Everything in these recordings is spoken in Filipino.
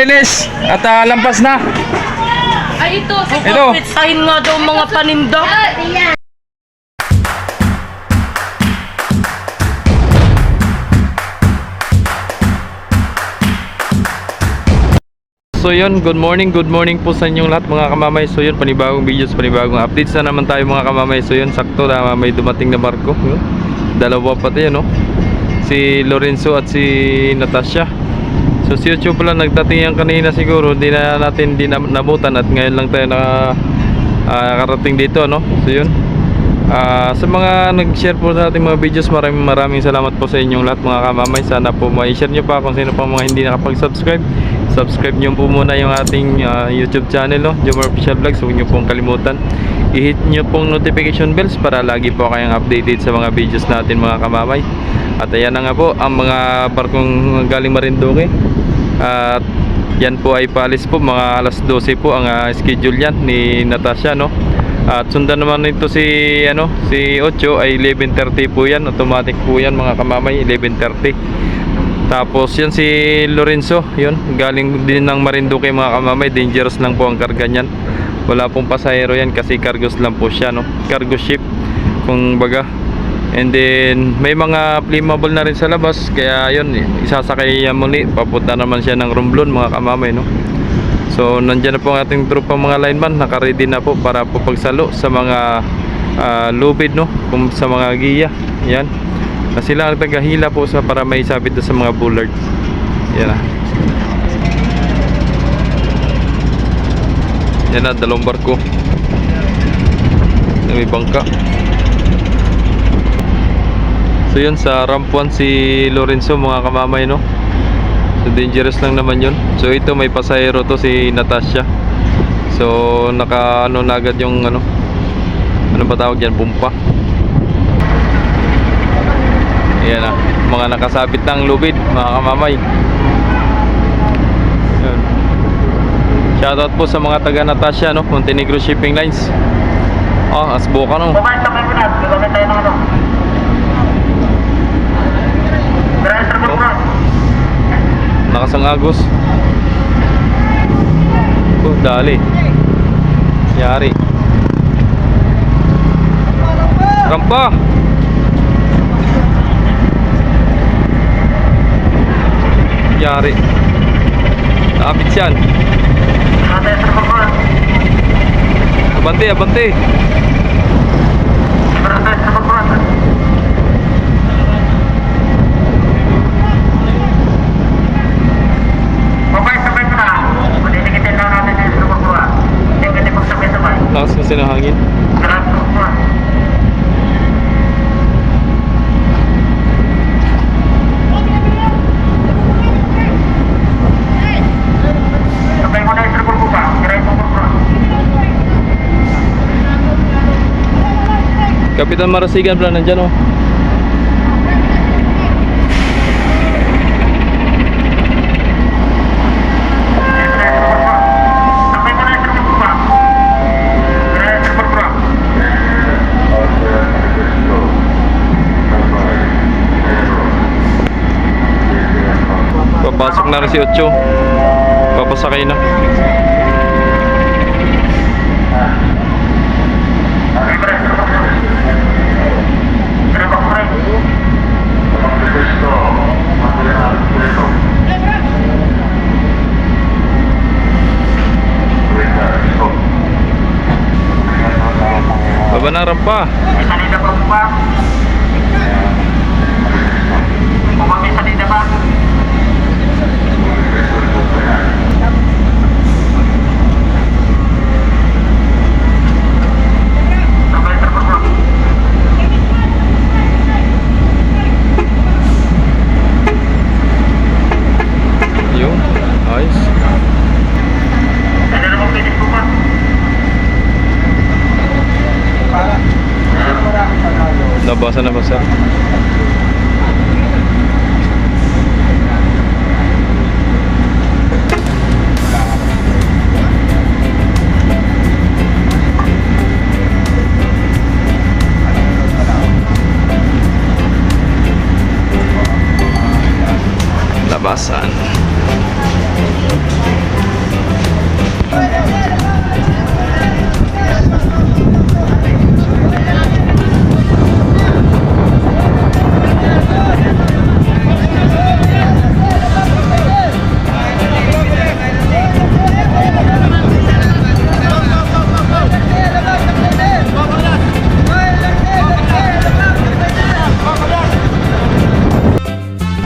malinis at ah, lampas na. Ay, ito. Si Ito. Sign nga daw mga paninda. So yun, good morning, good morning po sa inyong lahat mga kamamay. So yun, panibagong videos, panibagong updates na naman tayo mga kamamay. So yun, sakto na may dumating na barko. Yun. Dalawa pati yun, no? Si Lorenzo at si Natasha. So si Ocho pala nagdating kanina siguro. Hindi na natin di na, nabutan at ngayon lang tayo na karating dito, no? So yun. Ah, sa mga nag-share po sa ating mga videos, maraming maraming salamat po sa inyong lahat mga kamamay. Sana po ma-share nyo pa kung sino pa mga hindi nakapag-subscribe. Subscribe nyo po muna yung ating ah, YouTube channel, no? Jomar Official Vlogs. Huwag nyo pong kalimutan. I-hit nyo pong notification bells para lagi po kayong updated sa mga videos natin mga kamamay. At ayan na nga po ang mga barkong galing Marinduque. At yan po ay paalis po mga alas 12 po ang ah, schedule yan ni Natasha, no? At sundan naman nito si ano, si Ocho ay 11:30 po 'yan, automatic po 'yan mga kamamay, 11:30. Tapos yan si Lorenzo, 'yun, galing din ng Marinduque mga kamamay, dangerous lang po ang karga niyan. Wala pong pasahero yan kasi cargos lang po siya, no. Cargo ship kung baga. And then may mga flammable na rin sa labas, kaya 'yun, isasakay yan muli, papunta naman siya ng Romblon mga kamamay, no. So nandiyan na po ang ating tropa mga lineman. Naka-ready na po para po pagsalo sa mga ah, lubid no? Kung sa mga giya. Yan. Na sila ang tagahila po sa para may sabit sa mga bullard. Yan na yan na dalawang barko. Na may bangka so yun sa ramp 1 si Lorenzo mga kamamay no So dangerous lang naman yun. So ito may pasahero to si Natasha. So naka ano na agad yung ano ano ba tawag yan? Pumpa. Ayan na. Mga nakasabit ng lubid, mga kamamay. Yan. Shoutout po sa mga taga Natasha, no? Montenegro Shipping Lines. Ah, asboka no. Bukas sabay mo na, tayo ng ano. Bro. Nakasang Agos. Oh, dali. Yari. Rampa. Yari. Nakapit yan. Bro. Abante, abante. Driver mo bro. Babay, sabay mo na. Madinigitin lang natin yung driver mo bro. Hindi pwede magsabay-sabay. Lakas kasi ng hangin. Driver mo bro. Sabay mo na yung driver mo ba? Driver mo bro. Kapitan Marasigan pala nandyan oh. Papasok na rin si Ocho. Papasakay na. Baba ng rampa. May salida pa po ba? Kung may salida ba? Sabay sa bro. Yung. Ayos. Ano naman pinis po ba? Nabasa na basa.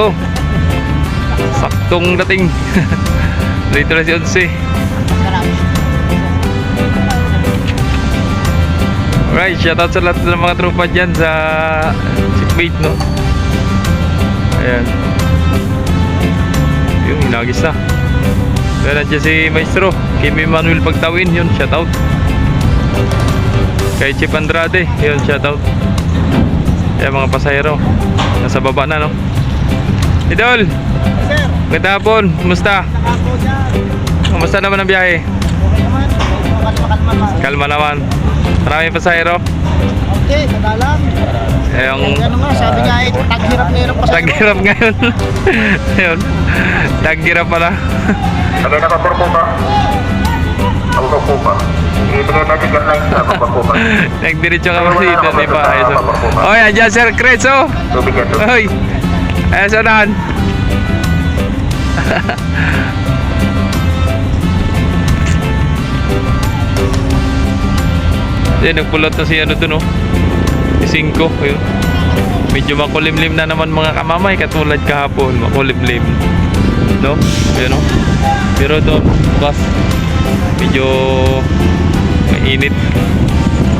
Barko. Saktong dating. Dito na si Odse. Alright, shoutout sa lahat ng mga tropa dyan sa Sickbait, no? Ayan. Yun, hinagis na. Kaya nandiyan si Maestro, Kimi Manuel Pagtawin, yun, shoutout. Kay Chip Andrade, yun, shoutout. Ayan mga pasahero, nasa baba na, no? Idol! Sir, Ganda hapon, kumusta? ako. Kumusta naman ang biyahe? Okay naman. Makalma-kalma ka. Kalma naman. Maraming pasahero. Okay, sadalang. Eh, yung Ano nga, sabi nga eh, taghirap na yun ang pasahero. taghirap ngayon. Ayun. Taghirap pala. Lagay na pabor po ba? Ba? Guidelines sa pabor po ba? Nagdiretso ka pa dito, di ba? Ayos. oh. Oy, andyan Sir Chris, oh. Tubig Oy. Ayos, unahan. Yan, nagpulot na si ano dun, oh. Si Cinco, yun. Medyo makulimlim na naman mga kamamay katulad kahapon, makulimlim. No? Yan, oh. Pero doon, bus, medyo mainit.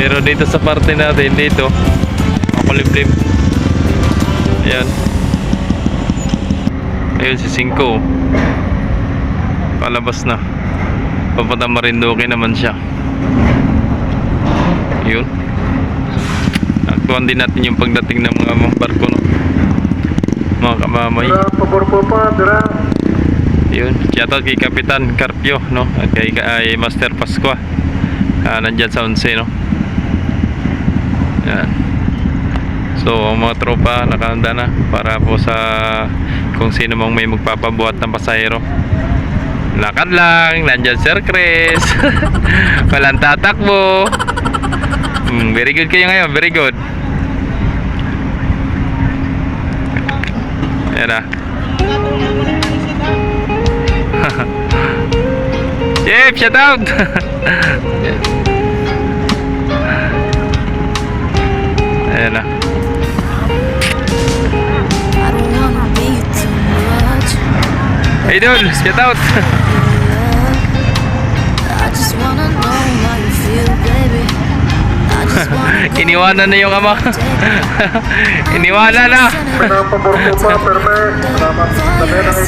Pero dito sa parte natin, dito, makulimlim. Ayan. Ayun si Cinco. Palabas na. Papunta Marinduque naman siya. Yun. Aktuan din natin yung pagdating ng mga barko no. Mga kamamay. Pabor po pa, tara. Yun. Shoutout kay Kapitan Carpio no. At kay, kay Master Pasqua. Ah, nandyan sa 11 no. Yan. So, ang mga tropa nakahanda na para po sa kung sino mang may magpapabuhat ng pasahero. Lakad lang, nandyan Sir Chris. Walang tatakbo. Hmm, very good kayo ngayon, very good. Yan ah. Jeff, shout out! Ayan na. Just wanna go Iniwanan na yung ama. Iniwanan na!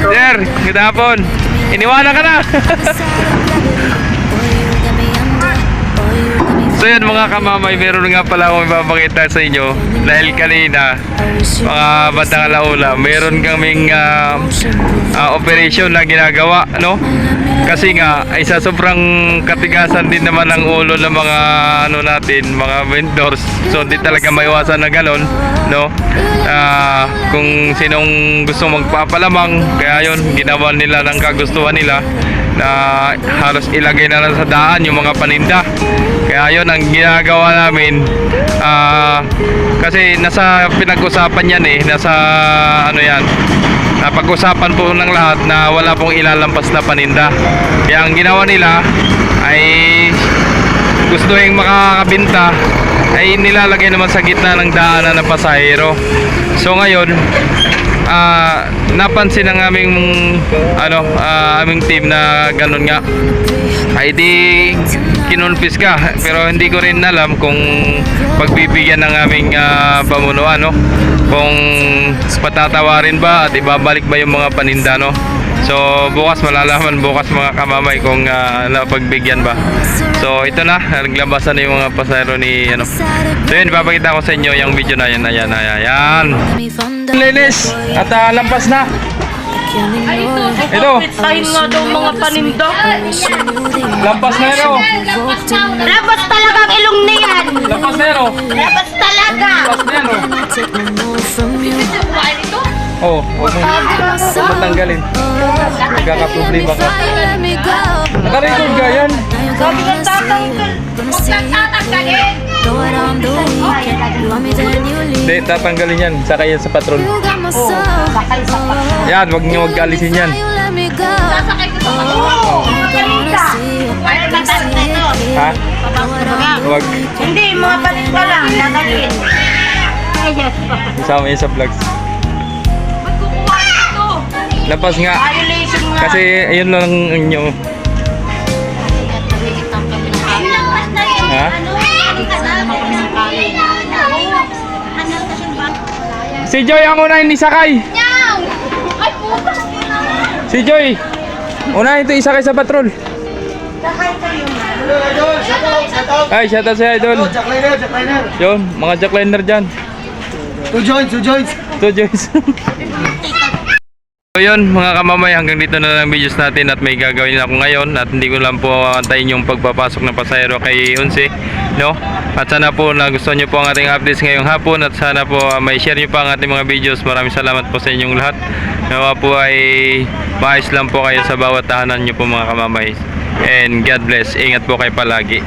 Sir, good hapon. Iniwanan ka na! So yun mga kamamay, meron nga pala akong ipapakita sa inyo. Dahil kanina, mga bandang alaula, meron kaming ah, ah, operation na ginagawa, no? Kasi nga, ay sa sobrang katigasan din naman ang ulo ng mga ano natin, mga vendors. So hindi talaga maiwasan na ganun, no? Ah, kung sinong gusto magpapalamang, kaya yun, ginawa nila ng kagustuhan nila na halos ilagay na lang sa daan yung mga paninda. Kaya yun ang ginagawa namin ah, kasi nasa pinag-usapan yan eh, nasa ano yan, napag-usapan po ng lahat na wala pong ilalampas na paninda. Kaya ang ginawa nila ay gusto yung makakabinta ay nilalagay naman sa gitna ng daanan ng pasahero. So ngayon, ah napansin ng aming ano, ah, aming team na ganun nga. Ay di kinulpis ka pero hindi ko rin alam kung pagbibigyan ng aming ah, pamunuan no kung patatawarin ba at ibabalik ba yung mga paninda no. So bukas malalaman bukas mga kamamay kung ah, napagbigyan ba so ito na naglabasan na yung mga pasahero ni ano so yun ipapakita ko sa inyo yung video na yan ayan ayan ayan linis at ah, lampas na Ay, ito. Ito. Tahin nga daw mga paninda. lampas na yun Labas talaga ang ilong na yan! lampas na yun Labas talaga! lampas na yun Oh huwag mo huwag tanggalin Nagkakaproblema ka. Nakarecord ka yan. Sabi ng tatanggal! Huwag tatanggalin! Hindi, tatanggalin yan. Saka yan sa patron. Yan, wag niyo wag alisin yan. Sasakay ko sa mga Paninda! Ay, mataas na ito! Ha? Wag. Hindi, mga paninda lang, dadalhin. Ay, yes. Isama yan sa vlogs. Lapas nga. Violation nga. Kasi ayun lang inyo. Ha? Si Joy ang una ni sakay. Si Joy. Una ito isakay sa patrol. Ay, shout out sa idol. Jackliner, jackliner. Yun, mga jackliner dyan. Two joints, two joints. Two joints. so yun mga kamamay hanggang dito na lang videos natin at may gagawin ako ngayon at hindi ko lang po antayin yung pagpapasok ng pasahero kay Unsi no? at sana po nagustuhan nyo po ang ating updates ngayong hapon at sana po ah, may share nyo pa ang ating mga videos. Maraming salamat po sa inyong lahat. Nawa po ay maayos lang po kayo sa bawat tahanan nyo po mga kamamay. And God bless. Ingat po kayo palagi